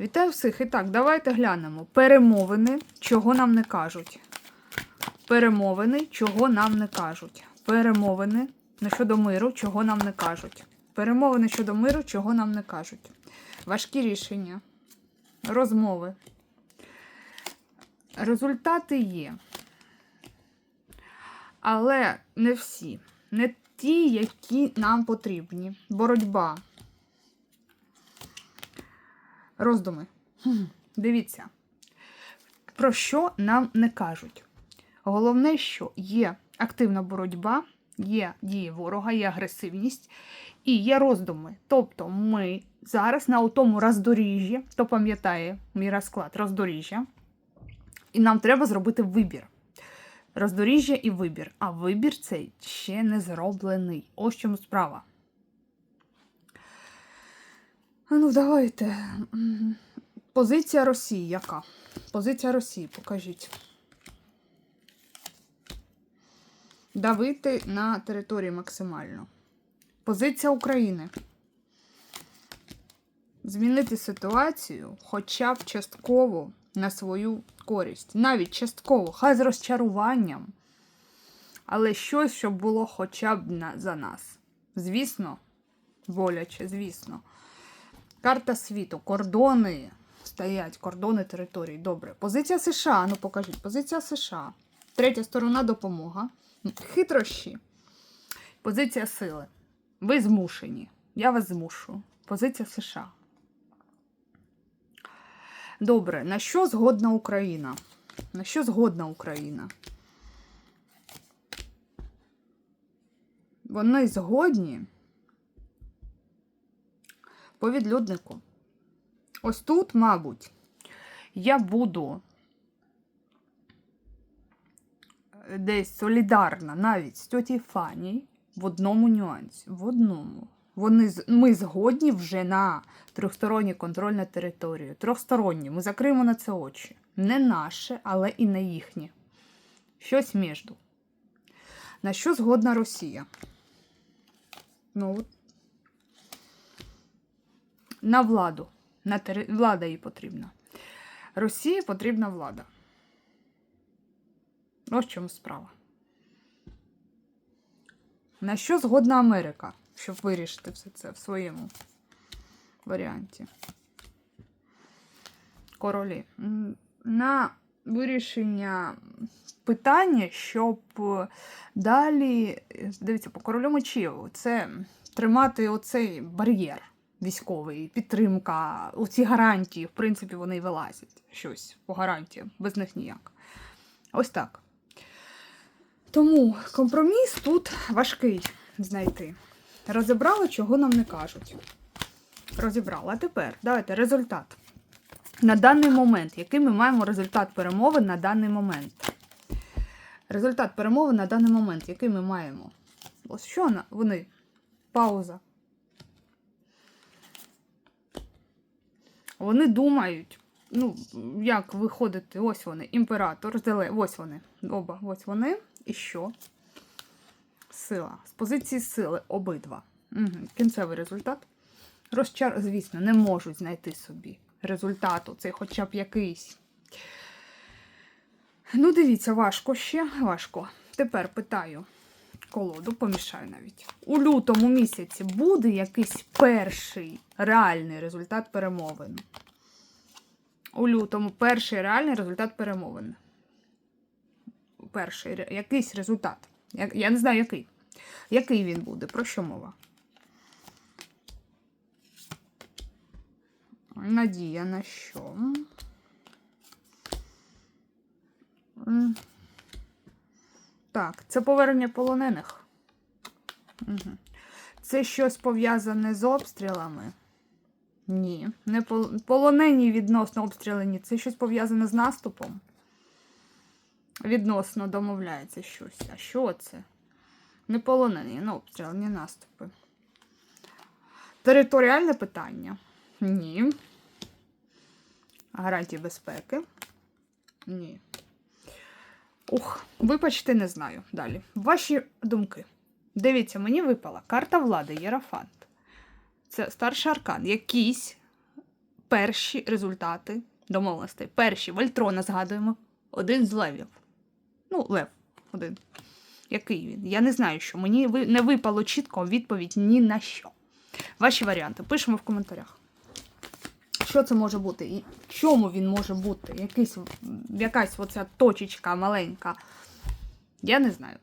Вітаю всіх. І так, давайте глянемо. Перемовини, чого нам не кажуть. Перемовини, чого нам не кажуть. Перемовини на щодо миру, чого нам не кажуть. Перемовини щодо миру, чого нам не кажуть. Важкі рішення, розмови. Результати є. Але не всі. Не ті, які нам потрібні. Боротьба. Роздуми. Дивіться, про що нам не кажуть. Головне, що є активна боротьба, є дії ворога, є агресивність і є роздуми. Тобто ми зараз на тому роздоріжжі, хто пам'ятає мій розклад роздоріжжя, і нам треба зробити вибір. Роздоріжжя і вибір. А вибір цей ще не зроблений. Ось чому справа. А Ну, давайте. Позиція Росії яка? Позиція Росії, покажіть. Давити на території максимально. Позиція України. Змінити ситуацію хоча б частково на свою користь. Навіть частково, хай з розчаруванням. Але щось, щоб було хоча б на, за нас. Звісно, боляче, звісно. Карта світу, кордони стоять, кордони території. Добре. Позиція США. Ну покажіть, позиція США. Третя сторона допомога. Хитрощі. Позиція сили. Ви змушені. Я вас змушу. Позиція США. Добре. На що згодна Україна? На що згодна Україна? Вони згодні по відлюднику. Ось тут, мабуть, я буду десь солідарна навіть з тьоті Фані в одному нюансі. В одному. Вони, ми згодні вже на трьохсторонній контроль на територію. Трьохсторонні. Ми закриємо на це очі. Не наше, але і не їхнє. Щось між. На що згодна Росія? Ну, от на владу. На тери... Влада їй потрібна. Росії потрібна влада. Ось в чому справа. На що згодна Америка, щоб вирішити все це в своєму варіанті? Королі. На вирішення питання, щоб е, далі, дивіться, по королю мечів, це тримати оцей бар'єр військовий, підтримка, оці гарантії, в принципі, вони й вилазять щось по гарантіям, без них ніяк. Ось так. Тому компроміс тут важкий знайти. Розібрали, чого нам не кажуть. Розібрали. А тепер давайте результат. На даний момент, який ми маємо результат перемови на даний момент. Результат перемови на даний момент, який ми маємо. Ось що вони? Пауза. Вони думають, ну, як виходити, ось вони, імператор, зеле, ось вони, оба, ось вони. І що? Сила. З позиції сили обидва. Угу. Кінцевий результат. Розчар, звісно, не можуть знайти собі результату. Це хоча б якийсь. Ну, дивіться, важко ще, важко. Тепер питаю колоду, помішаю навіть. У лютому місяці буде якийсь перший реальний результат перемовин. У лютому перший реальний результат перемовин. Перший якийсь результат. Я, я не знаю, який. Який він буде? Про що мова? Надія на що? Так, це повернення полонених. Угу. Це щось пов'язане з обстрілами? Ні. Не пол... Полонені відносно обстрілені. Це щось пов'язане з наступом. Відносно домовляється щось. А що це? Не полонені, ну обстрілені наступи. Територіальне питання? Ні. Гарантії безпеки? Ні. Ух, вибачте, не знаю. Далі. Ваші думки. Дивіться, мені випала карта влади Єрафант. Це старший аркан. Якийсь перші результати домовленостей. Перші Вольтрона згадуємо. Один з левів. Ну, лев один. Який він? Я не знаю, що. Мені не випало чітко відповідь ні на що. Ваші варіанти пишемо в коментарях. Що це може бути? І чому він може бути? Якийсь, якась оця точечка маленька. Я не знаю.